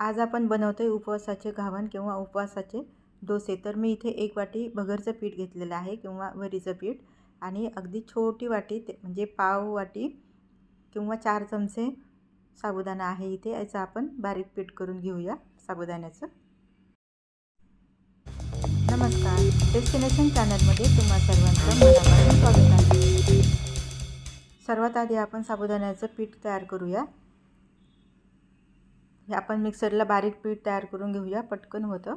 आज आपण बनवतो आहे उपवासाचे घावन किंवा उपवासाचे डोसे. तर मी इथे एक वाटी भगरचं पीठ घेतलेलं आहे किंवा वरीचं पीठ आणि अगदी छोटी वाटी ते म्हणजे पाव वाटी किंवा चार चमचे साबुदाणा आहे इथे. याचं आपण बारीक पीठ करून घेऊया साबुदाण्याचं. नमस्कार. डेस्टिनेशन चॅनलमध्ये तुम्हा सर्वांचं मनापासून स्वागत आहे. सर्वात आधी आपण साबुदाण्याचं पीठ तयार करूया. हे आपण मिक्सरला बारीक पीठ तयार करून घेऊया पटकन होतं.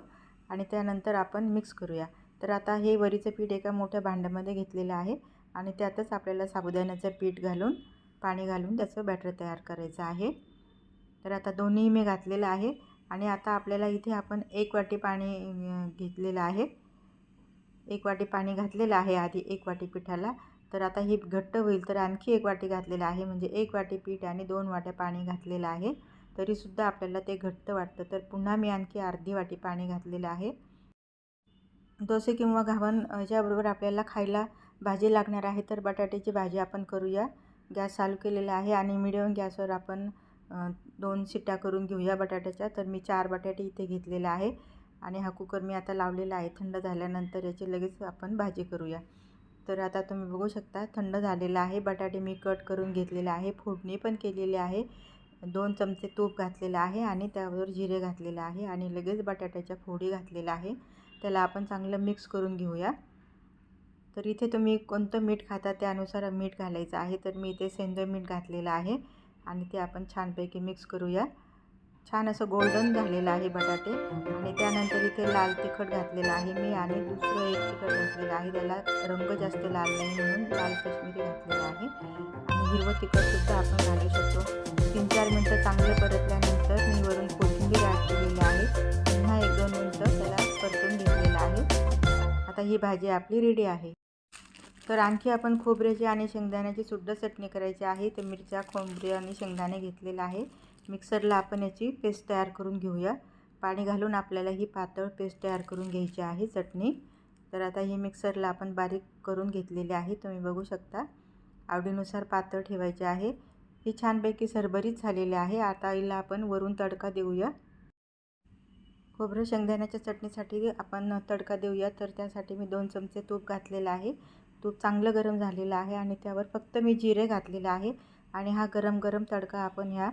आणि त्यानंतर आपण मिक्स करूया. तर आता हे वरीचं पीठ एका मोठ्या भांड्यामध्ये घेतलेलं आहे आणि त्यातच आपल्याला साबुदाण्याचं पीठ घालून पाणी घालून त्याचं बॅटर तयार करायचं आहे. तर आता दोन्ही मी घातलेलं आहे आणि आता आपल्याला इथे आपण एक वाटी पाणी घेतलेलं आहे. एक वाटी पाणी घातलेलं आहे आधी एक वाटी पिठाला. तर आता हे घट्ट होईल तर आणखी एक वाटी घातलेलं आहे. म्हणजे एक वाटी पीठ आणि दोन वाट्या पाणी घातलेलं आहे. तरीसुद्धा आपल्याला ते घट्ट वाटतं. तर पुन्हा मी आणखी अर्धी वाटी पाणी घातलेलं आहे. डोसे किंवा घावन ज्याबरोबर आपल्याला खायला भाजी लागणार आहे तर बटाट्याची भाजी आपण करूया. गॅस चालू केलेला आहे आणि मिडियम गॅसवर आपण दोन शिट्ट्या करून घेऊया बटाट्याच्या. तर मी चार बटाटे इथे घेतलेला आहे आणि हा कुकर मी आता लावलेला आहे. थंड झाल्यानंतर याची लगेच आपण भाजी करूया. तर आता तुम्ही बघू शकता थंड झालेला आहे. बटाटे मी कट करून घेतलेले आहे. फोडणी पण केलेली आहे. दोन चमचे तूप घातलेलं आहे आणि त्यावर जिरे घातलेलं आहे आणि लगेच बटाट्याच्या फोडी घातलेल्या आहे. त्याला आपण चांगलं मिक्स करून घेऊया. तर इथे तुम्ही कोणतं मीठ खाता त्यानुसार मीठ घालायचं आहे. तर मी इथे सेंद्रिय मीठ घातलेलं आहे आणि ते आपण छानपैकी मिक्स करूया. छान असं गोल्डन झालेलं आहे बटाटे आणि त्यानंतर इथे लाल तिखट घातलेलं आहे मी आणि दुसरं एक तिखट घातलेलं आहे. त्याला रंग जास्त लाल नाही म्हणून लाल कश्मीरी घातलेलं आहे. हिरवं तिखटसुद्धा आपण घालू शकतो. तीन चार मिनटं चांगले परतल्यानंतर मी वरून कोथिंबीर ॲड केलेली आहे. पुन्हा एक दोन मिनटं त्याला परतून घेतलेलं आहे. आता ही भाजी आपली रेडी आहे. तर आणखी आपण खोबऱ्याची आणि शेंगदाण्याची सुद्धा चटणी करायची आहे. तर मिरच्या खोबरे आणि शेंगदाणे घेतलेलं आहे. मिक्सरला आपण याची पेस्ट तयार करून घेऊया. पाणी घालून आपल्याला ही पातळ पेस्ट तयार करून घ्यायची आहे चटणी. तर आता ही मिक्सरला आपण बारीक करून घेतलेली आहे. तुम्ही बघू शकता. आवडीनुसार पातळ ठेवायचे आहे. ही छानपैकी सरभरीत झालेली आहे. आता हिला आपण वरून तडका देऊया. खोबरं शेंगदाण्याच्या चटणीसाठी आपण तडका देऊया. तर त्यासाठी मी दोन चमचे तूप घातलेलं आहे. तूप चांगलं गरम झालेलं आहे आणि त्यावर फक्त मी जिरे घातलेलं आहे. आणि हा गरम गरम तडका आपण ह्या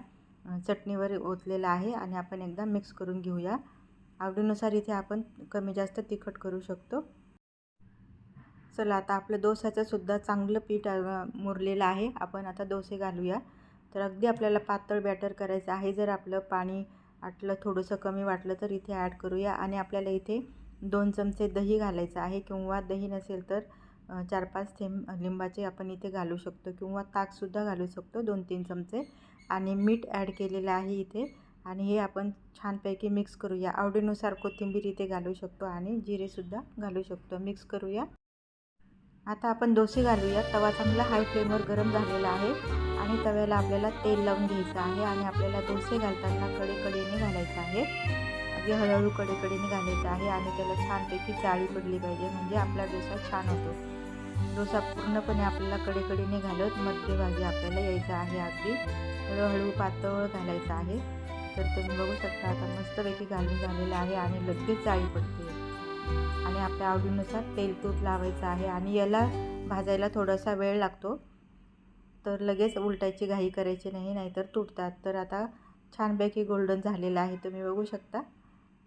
चटणीवर ओतलेला आहे आणि आपण एकदा मिक्स करून घेऊया. आवडीनुसार इथे आपण कमी जास्त तिखट करू शकतो. चला आता आपलं डोस्याचंसुद्धा चांगलं पीठ मुरलेलं आहे. आपण आता डोसे घालूया. तर अगदी आपल्याला पातळ बॅटर करायचं आहे. जर आपलं पाणी आटलं थोडंसं कमी वाटलं तर इथे ॲड करूया. आणि आपल्याला इथे दोन चमचे दही घालायचं आहे. किंवा दही नसेल तर चार पाच थेंब लिंबाचे आपण इथे घालू शकतो. किंवा ताकसुद्धा घालू शकतो दोन तीन चमचे. आणि मीठ ॲड केलेलं आहे इथे. आणि हे आपण छानपैकी मिक्स करूया. आवडीनुसार कोथिंबीर इथे घालू शकतो. आणि जिरेसुद्धा घालू शकतो. मिक्स करूया. आता आपण डोसे घालूया. तवा चांगला हाय फ्लेमवर गरम झालेला आहे. आणि तव्याला आपल्याला तेल लावून घ्यायचं आहे आणि आपल्याला डोसे घालताना कडेकडीने घालायचं आहे. अगदी हळूहळू कडेकडीने घालायचं आहे आणि त्याला छानपैकी जाळी पडली पाहिजे. म्हणजे आपला डोसा छान होतो. डोसा पूर्णपणे आपल्याला कडेकडीने घालत मध्यभागी आपल्याला यायचं आहे अगदी. हळूहळू पातळ घालायचं आहे. तर तुम्ही बघू शकता आता मस्तपैकी घालून झालेलं आहे आणि लगेच जाळी पडते. आणि आपल्या आवडीनुसार तेल तूप लावायचं आहे आणि याला भाजायला थोडासा वेळ लागतो. तर लगेच उलटायची घाई करायची नाही नाहीतर तुटतात. तर आता छानपैकी गोल्डन झालेला आहे. तुम्ही बघू शकता.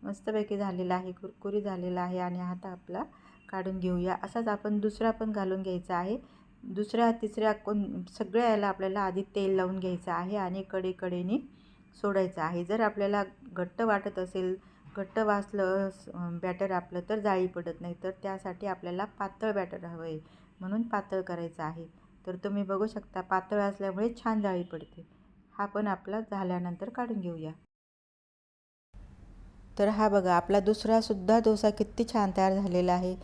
मस्तपैकी झालेला आहे. कुरकुरी झालेला आहे आणि आता आपला काढून घेऊया. असाच आपण दुसरा पण घालून घ्यायचा आहे. दुसऱ्या तिसऱ्या कोण सगळ्या याला आपल्याला आधी तेल लावून घ्यायचं आहे आणि कडेकडेने सोडायचं आहे. जर आपल्याला घट्ट वाटत असेल घट्ट वाचलं बॅटर आपलं तर जाळी पडत नाही तर त्यासाठी आपल्याला पातळ बॅटर हवं आहे म्हणून पातळ करायचं आहे. तर तुम्ही बघू शकता पातळ असल्यामुळे छान जाळी पडते. हा पण आपला झाल्यानंतर काढून घेऊया. तर हा बघा आपला दुसरासुद्धा डोसा किती छान तयार झालेला आहे.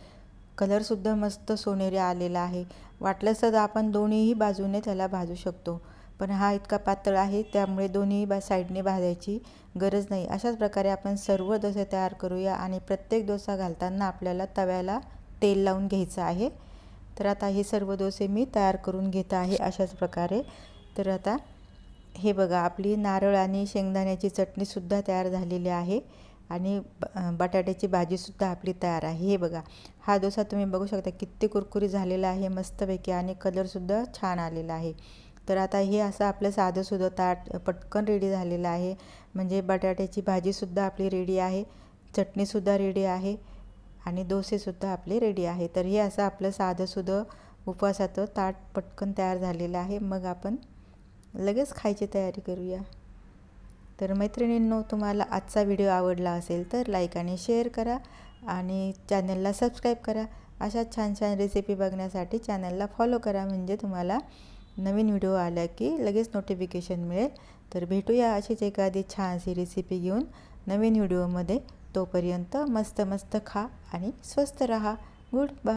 कलरसुद्धा मस्त सोनेरी आलेला आहे. वाटलंच तर आपण दोन्हीही बाजूने त्याला भाजू शकतो. पण हा इतका पातळ आहे त्यामुळे दोन्ही बा साईडने भाजायची गरज नाही. अशाच प्रकारे आपण सर्व डोसे तयार करूया आणि प्रत्येक डोसा घालताना आपल्याला तव्याला तेल लावून घ्यायचं आहे. तर आता हे सर्व डोसे मी तयार करून घेत आहे अशाच प्रकारे. तर आता हे बघा आपली नारळ आणि शेंगदाण्याची चटणीसुद्धा तयार झालेली आहे आणि बटाट्याची भाजीसुद्धा आपली तयार आहे. हे बघा हा डोसा तुम्ही बघू शकता किती कुरकुरी झालेला आहे मस्तपैकी आणि कलरसुद्धा छान आलेला आहे. तर आता हे असं आपलं साधंसुद्धा ताट पटकन रेडी झालेलं आहे. म्हणजे बटाट्याची भाजीसुद्धा आपली रेडी आहे. चटणीसुद्धा रेडी आहे. आणि डोसेसुद्धा आपले रेडी आहे. तर हे असं आपलं साधंसुद्धा उपवासाचं ताट पटकन तयार झालेलं आहे. मग आपण लगेच खायची तयारी करूया. तर मैत्रिणींनो तुम्हाला आजचा व्हिडिओ आवडला असेल तर लाईक आणि शेअर करा आणि चॅनलला सबस्क्राईब करा. अशा छान छान रेसिपी बघण्यासाठी चॅनलला फॉलो करा. म्हणजे तुम्हाला नवीन व्हिडिओ आला की लगेच नोटिफिकेशन मिळेल. तर भेटूया अशीच एखादी छानशी रेसिपी घेऊन नवीन व्हिडिओमध्ये. तोपर्यंत मस्त मस्त खा आणि स्वस्त रहा. Good bye